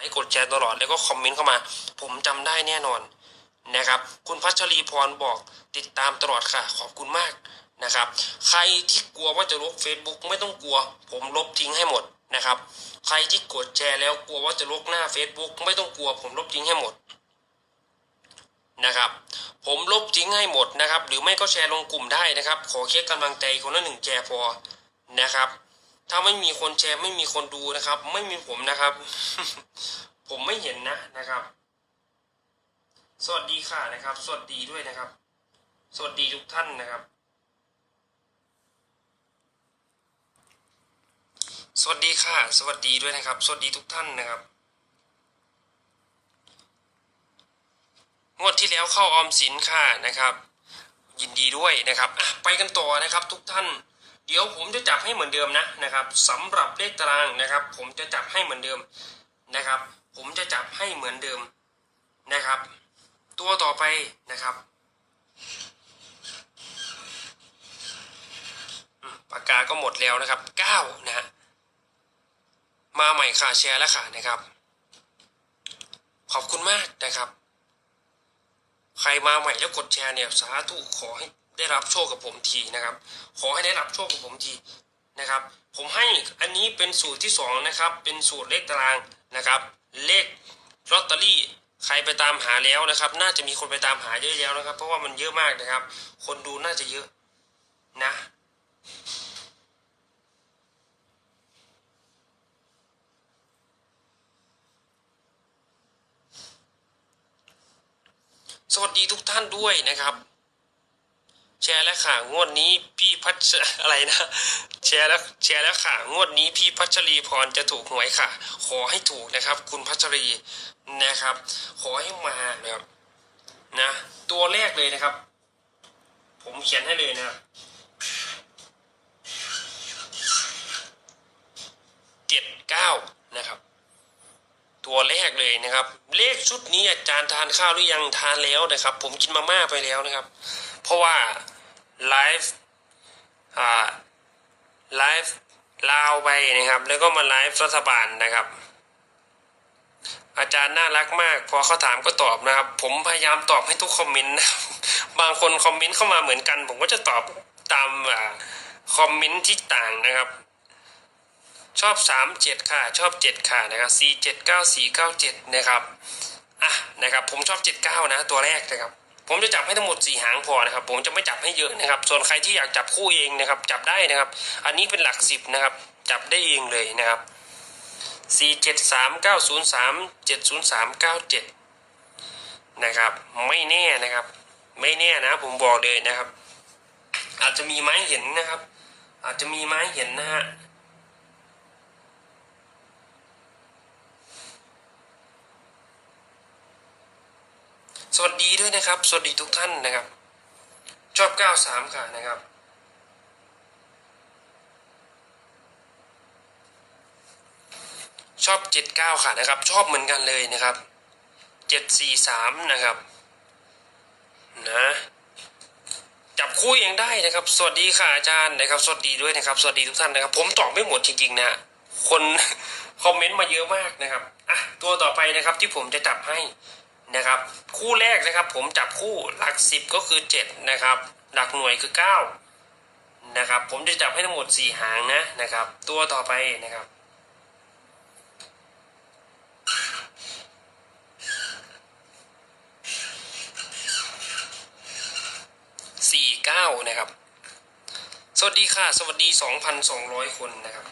ลค์กดแชร์ตลอดแล้วก็คอมเมนต์เข้ามา ผมจำได้แน่นอนนะครับ คุณพัชรีพรบอกติดตามตลอดค่ะ ขอบคุณมากนะครับ ใครที่กลัวว่าจะลบ Facebook ไม่ต้องกลัว ผมลบทิ้งให้หมดนะครับ ใครที่กดแชร์แล้วกลัวว่าจะลบหน้า Facebook ไม่ต้องกลัว ผมลบทิ้งให้หมดนะครับ ผมลบทิ้งให้หมดนะครับ หรือไม่ก็แชร์ลงกลุ่มได้นะครับ ขอแค่กำลังใจคนละหนึ่งแชร์พอนะครับ ถ้าไม่มีคนแชร์ไม่มีคนดูนะครับ ไม่มีผมนะครับ ผมไม่เห็นนะนะครับ สวัสดีค่ะนะครับ สวัสดีด้วยนะครับ สวัสดีทุกท่านนะครับ สวัสดีค่ะ สวัสดีด้วยนะครับ สวัสดีทุกท่านนะครับงวดที่แล้วเข้าออมสินค่ะนะครับ ยินดีด้วยนะครับไปกันต่อนะครับทุกท่าน เดี๋ยวผมจะจับให้เหมือนเดิมนะนะครับสำหรับเลขตารางนะครับ ผมจะจับให้เหมือนเดิมนะครับ ผมจะจับให้เหมือนเดิมนะครับ ตัวต่อไปนะครับปากกาก็หมดแล้วนะครับเก้านะฮะมาใหม่ค่ะแชร์แล้วค่ะนะครับ ขอบคุณมากนะครับ ใครมาใหม่แล้วกดแชร์เนี่ยสาธุขอให้ ได้รับโชคกับผมทีนะครับ ขอให้ได้รับโชคกับผมทีนะครับ ผมให้อันนี้เป็นสูตรที่สองนะครับเป็นสูตรเลขตารางนะครับ เลขลอตเตอรี่ใครไปตามหาแล้วนะครับ น่าจะมีคนไปตามหาเยอะแล้วนะครับ เพราะว่ามันเยอะมากนะครับ คนดูน่าจะเยอะนะสวัสดีทุกท่านด้วยนะครับ แชร์แล้วค่ะงวดนี้พี่พัชอะไรนะ แชร์แล้วแชร์แล้วค่ะ งวดนี้พี่พัชรีพรจะถูกหวยค่ะ ขอให้ถูกนะครับ คุณพัชรีนะครับ ขอให้มานะครับนะ ตัวแรกเลยนะครับ ผมเขียนให้เลยนะครับเจ็ดเก้านะครับ ตัวแรกเลยนะครับ เลขชุดนี้อาจารย์ทานข้าวหรือยังทานแล้วนะครับ ผมกินมาม่าไปแล้วนะครับ เพราะว่า ไลฟ์อ่าไลฟ์ลาวไปนะครับ แล้วก็มาไลฟ์รัฐบาลนะครับ อาจารย์น่ารักมาก พอเขาถามก็ตอบนะครับ ผมพยายามตอบให้ทุกคอมเมนต์นะบางคนคอมเมนต์เข้ามาเหมือนกัน ผมก็จะตอบตามอคอมเมนต์ที่ต่างนะครับ ชอบสามเจ็ดค่ะ ชอบเจ็ดค่ะนะครับสี่เจ็ดเก้าสี่เก้าเจ็ดนะครับอะนะครับ ผมชอบเจ็ดเก้านะ ตัวแรกนะครับ ผมจะจับให้ทั้งหมดสี่หางพอนะครับ ผมจะไม่จับให้เยอะนะครับ ส่วนใครที่อยากจับคู่เองนะครับ จับได้นะครับ อันนี้เป็นหลักสิบนะครับ จับได้เองเลยนะครับสี่เจ็ดสามเก้าศูนย์สามเจ็ดศูนย์สามเก้าเจ็ดนะครับ ไม่แน่นะครับ ไม่แน่นะ ผมบอกเลยนะครับ อาจจะมีไม้เห็นนะครับ อาจจะมีไม้เห็นนะฮะ สวัสดีด้วยนะครับ สวัสดีทุกท่านนะครับชอบ93ค่ะนะครับชอบ 79 ค่ะนะครับ ชอบเหมือนกันเลยนะครับ 743 นะครับ นะ จับคู่เองได้นะครับ สวัสดีค่ะอาจารย์นะครับ สวัสดีด้วยนะครับ สวัสดีทุกท่านนะครับ ผมตอบไม่หมดจริงๆนะ คนคอมเมนต์มาเยอะมากนะครับ อะ ตัวต่อไปนะครับที่ผมจะจับให้ นะครับ คู่แรกนะครับ ผมจับคู่หลักสิบก็คือเจ็ดนะครับ หลักหน่วยคือเก้านะครับ ผมจะจับให้ทั้งหมดสี่หางนะนะครับ ตัวต่อไปนะครับสี่เก้านะครับ สวัสดีค่ะ สวัสดีสองพันสองร้อยคนนะครับ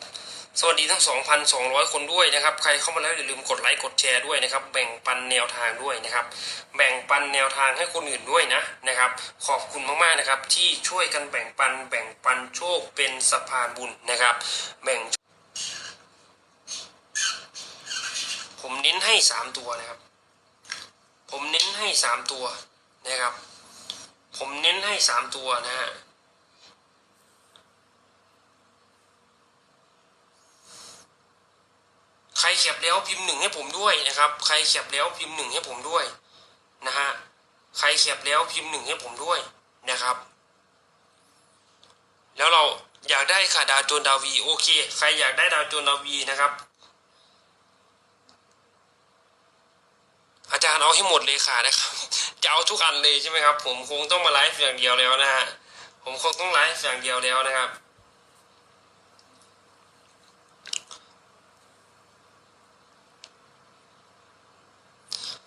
สวัสดีทั้ง 2,200 คนด้วยนะครับ ใครเข้ามาแล้วอย่าลืมกดไลค์กดแชร์ด้วยนะครับ แบ่งปันแนวทางด้วยนะครับ แบ่งปันแนวทางให้คนอื่นด้วยนะนะครับ ขอบคุณมากๆนะครับ ที่ช่วยกันแบ่งปัน แบ่งปันโชคเป็นสะพานบุญนะครับ แบ่ง ผมเน้นให้สามตัวนะครับ ผมเน้นให้สามตัวนะครับ ผมเน้นให้สามตัวนะฮะ แคปแล้วพิมพ์หนึ่งให้ผมด้วยนะครับ ใครแคปแล้วพิมพ์หนึ่งให้ผมด้วยนะฮะใครแคปแล้วพิมพ์หนึ่งให้ผมด้วยนะครับ แล้วเราอยากได้ค่ะดาวโจนดาวีโอเค ใครอยากได้ดาวโจนดาวีนะครับ อาจารย์เอาให้หมดเลยค่ะนะครับ จะเอาทุกอันเลยใช่ไหมครับ ผมคงต้องมาไลฟ์อย่างเดียวแล้วนะฮะผมคงต้องไลฟ์อย่างเดียวแล้วนะครับ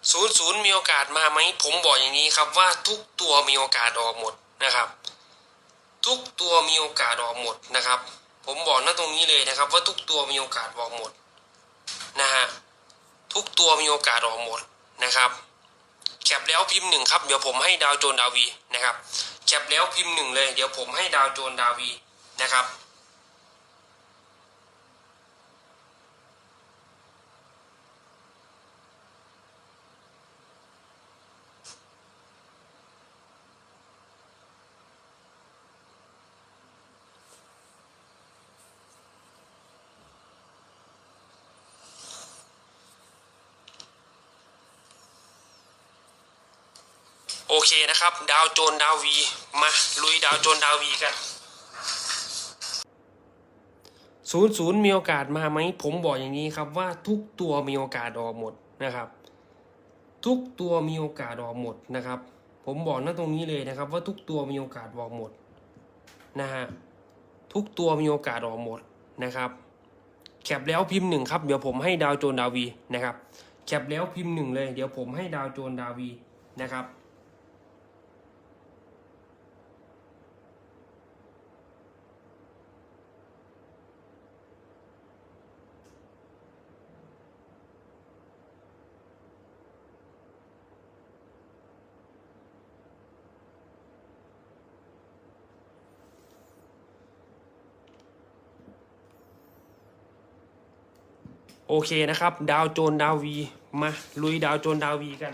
ศูนย์ศูนย์มีโอกาสมาไหมผมบอกอย่างนี้ครับว่าทุกตัวมีโอกาสออกหมดนะครับ ทุกตัวมีโอกาสออกหมดนะครับ ผมบอกนะตรงนี้เลยนะครับ ว่าทุกตัวมีโอกาสออกหมดนะฮะทุกตัวมีโอกาสออกหมดนะครับแคปแล้วพิมพ์หนึ่งครับเดี๋ยวผมให้ดาวโจนดาวีนะครับแคปแล้วพิมพ์หนึ่งเลยเดี๋ยวผมให้ดาวโจนดาวีนะครับ โอเคนะครับ ดาวโจนดาววีมา ลุยดาวโจนดาววีกันศูนย์ศูนย์มีโอกาสมาไหม ผมบอกอย่างนี้ครับว่าทุกตัวมีโอกาสออกหมดนะครับ ทุกตัวมีโอกาสออกหมดนะครับ ผมบอกนะตรงนี้เลยนะครับ ว่าทุกตัวมีโอกาสออกหมดนะฮะทุกตัวมีโอกาสออกหมดนะครับแคปแล้วพิมพ์หนึ่งครับเดี๋ยวผมให้ดาวโจนดาวีนะครับแคปแล้วพิมพ์หนึ่งเลย เดี๋ยวผมให้ดาวโจนดาวีนะครับ โอเคนะครับ ดาวโจนดาววี มาลุยดาวโจนดาววีกัน